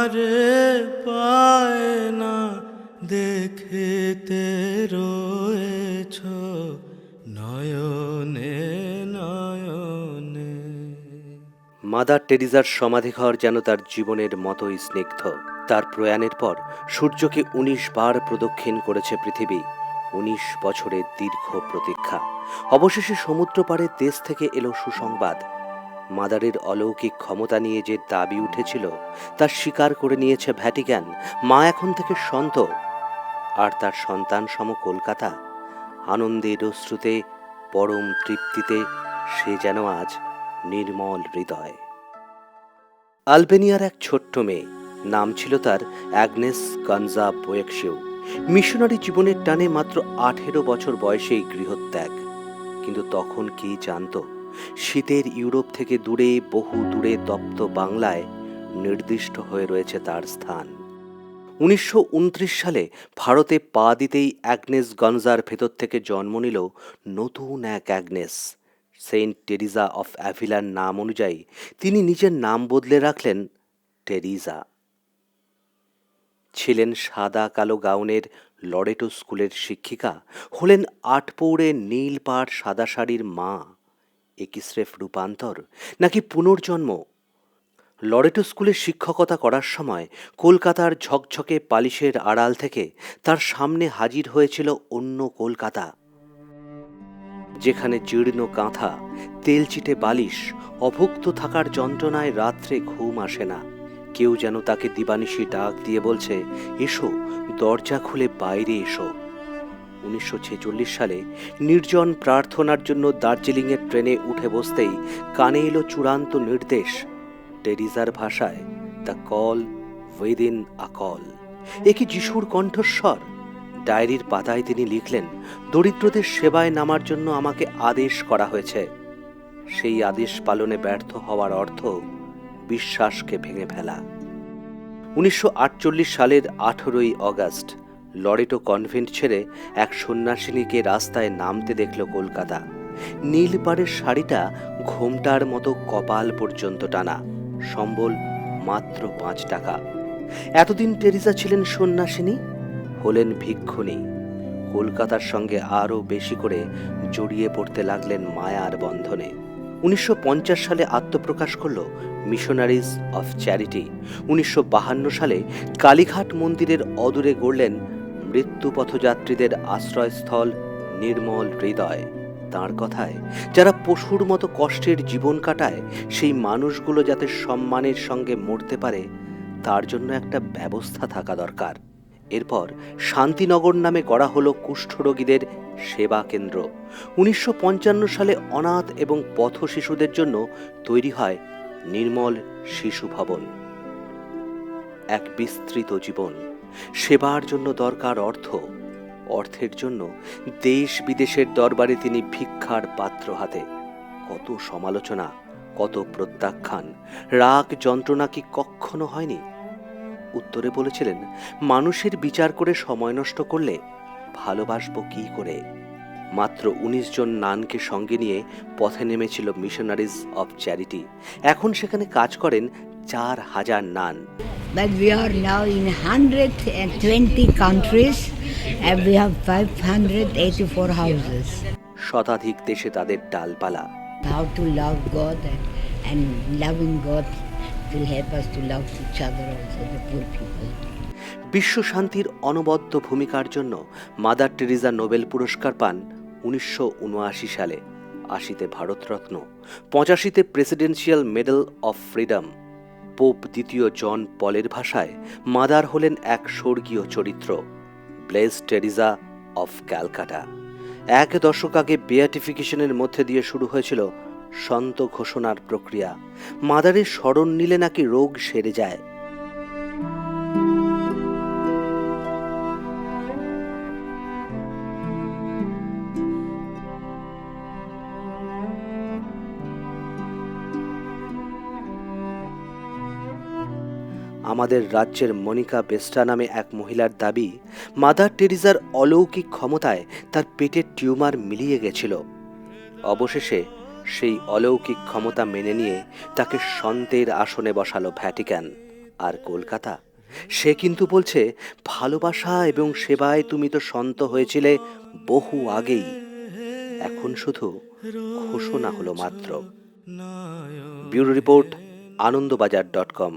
তারে পায় না দেখতে রয়েছ নয়নে নয়নে। মাদার টেরিজার সমাধিঘর যেন তার জীবনের মতোই স্নিগ্ধ। তার প্রয়াণের পর সূর্যকে উনিশ বার প্রদক্ষিণ করেছে পৃথিবী, উনিশ বছরের দীর্ঘ প্রতীক্ষা। অবশেষে সমুদ্র পাড়ের দেশ থেকে এলো সুসংবাদ। মাদারের অলৌকিক ক্ষমতা নিয়ে যে দাবি উঠেছিল, তা স্বীকার করে নিয়েছে ভ্যাটিক্যান। মা এখন থেকে সন্ত। আর তার সন্তান সম কলকাতা। আনন্দের অশ্রুতে, পরম তৃপ্তিতে সে যেন আজ নির্মল হৃদয়। আলবেনিয়ার এক ছোট্ট মেয়ে, নাম ছিল তার অ্যাগনেস গঞ্জা বোয়েকশিউ মিশনারি জীবনের টানে মাত্র আঠেরো বছর বয়সেই গৃহত্যাগ। কিন্তু তখন কি জানতো? শীতের ইউরোপ থেকে দূরে, বহু দূরে তপ্ত বাংলায় নির্দিষ্ট হয়ে রয়েছে তার স্থান। উনিশশো উনত্রিশ সালে ভারতে পা দিতেই অ্যাগনেস গঞ্জার ভেতর থেকে জন্ম নিল নতুন এক অ্যাগনেস। সেন্ট টেরিজা অফ অ্যাভিলার নাম অনুযায়ী তিনি নিজের নাম বদলে রাখলেন টেরিজা। ছিলেন সাদা কালো গাউনের লরেটো স্কুলের শিক্ষিকা, হলেন আটপৌড়ে নীল পাড় সাদা শাড়ির মা। একই স্রেফ রূপান্তর, নাকি পুনর্জন্ম? লরেটো স্কুলে শিক্ষকতা করার সময় কলকাতার ঝকঝকে পালিশের আড়াল থেকে তার সামনে হাজির হয়েছিল অন্য কলকাতা, যেখানে জীর্ণ কাঁথা, তেলচিটে বালিশ, অভুক্ত থাকার যন্ত্রণায় রাত্রে ঘুম আসে না। কেউ যেন তাকে দিবানিশি ডাক দিয়ে বলছে, এসো, দরজা খুলে বাইরে এসো। উনিশশো ছেচল্লিশ সালে নির্জন প্রার্থনার জন্য দার্জিলিংয়ের ট্রেনে উঠে বসতেই কানে এলো চূড়ান্ত নির্দেশ, টেরিজার ভাষায়, the call within a call. যিশুর কণ্ঠস্বর? ডায়েরির পাতায় তিনি লিখলেন, দরিদ্রদের সেবায় নামার জন্য আমাকে আদেশ করা হয়েছে। সেই আদেশ পালনে ব্যর্থ হওয়ার অর্থ বিশ্বাসকে ভেঙে ফেলা। উনিশশো আটচল্লিশ সালের আঠেরোই অগাস্ট লরেটো কনভেন্ট ছেড়ে এক সন্ন্যাসিনীকে রাস্তায় নামতে দেখল কলকাতা। নীল পাড়ের শাড়িটা ঘোমটার মতো কপাল পর্যন্ত টানা। সম্বল মাত্র পাঁচ টাকা। এতদিন টেরিজা ছিলেন সন্ন্যাসিনী? হলেন ভিক্ষুণী। কলকাতার সঙ্গে আরও বেশি করে জড়িয়ে পড়তে লাগলেন মায়ার বন্ধনে। উনিশশো পঞ্চাশ সালে আত্মপ্রকাশ করল মিশনারিজ অফ চ্যারিটি। উনিশশো সালে কালীঘাট মন্দিরের অদূরে গড়লেন মৃত্যু পথযাত্রীদের আশ্রয়স্থল, নির্মল হৃদয়। তার কথায়, যারা পশুর মতো কষ্টের জীবন কাটায়, সেই মানুষগুলো যাতে সম্মানের সঙ্গে মরতে পারে, তার জন্য একটা ব্যবস্থা থাকা দরকার। এরপর শান্তিনগর নামে গড়া হলো কুষ্ঠরোগীদের সেবা কেন্দ্র। উনিশশো পঞ্চান্ন সালে অনাথ এবং পথ শিশুদের জন্য তৈরি হয় নির্মল শিশু ভবন। এক বিস্তৃত জীবন। সেবার জন্য দরকার অর্থ, অর্থের জন্য দেশ বিদেশের দরবারে তিনি ভিক্ষার পাত্র হাতে। কত সমালোচনা, কত প্রত্যাখ্যান, রাগ যন্ত্রণা কি কখনো হয়নি? উত্তরে বলেছিলেন, মানুষের বিচার করে সময় নষ্ট করলে ভালোবাসবো কি করে? মাত্র উনিশ জন নানকে সঙ্গে নিয়ে পথে নেমেছিল মিশনারিজ অফ চ্যারিটি। এখন সেখানে কাজ করেন চার হাজার নান। But we are now in 120 countries and we have 584 houses. শতাধিক দেশে তাদের ডালপালা How to love God and, and loving God will help us to love each other also, the poor people. বিশ্ব শান্তির অনবদ্য ভূমিকার জন্য মাদার টেরিজা নোবেল পুরস্কার পান উনিশশো উনআশি সালে আশিতে Bharat Ratna পঁচাশিতে presidential medal of freedom pope দ্বিতীয় জন পলের ভাষায় মাদার হলেন এক স্বর্গীয় চরিত্র ব্লেস টেরিজা অফ ক্যালকাটা। এক দশক আগে বেয়াটিফিকেশনের মধ্যে দিয়ে শুরু হয়েছিল সন্ত ঘোষণার প্রক্রিয়া। মাদারের স্মরণ নিলে নাকি রোগ সেরে যায়। আমাদের রাজ্যের মনিকা বেস্টা নামে এক মহিলার দাবি, মাদার টেরিজার অলৌকিক ক্ষমতায় তার পেটের টিউমার মিলিয়ে গেছিল। অবশেষে সেই অলৌকিক ক্ষমতা মেনে নিয়ে তাকে সন্তের আসনে বসালো ভ্যাটিক্যান। আর কলকাতা? সে কিন্তু বলছে, ভালোবাসা এবং সেবায় তুমি তো সন্ত হয়েছিলে বহু আগেই। এখন শুধু ঘোষণা হলো মাত্র। Bureau report, Anandabazar dot com.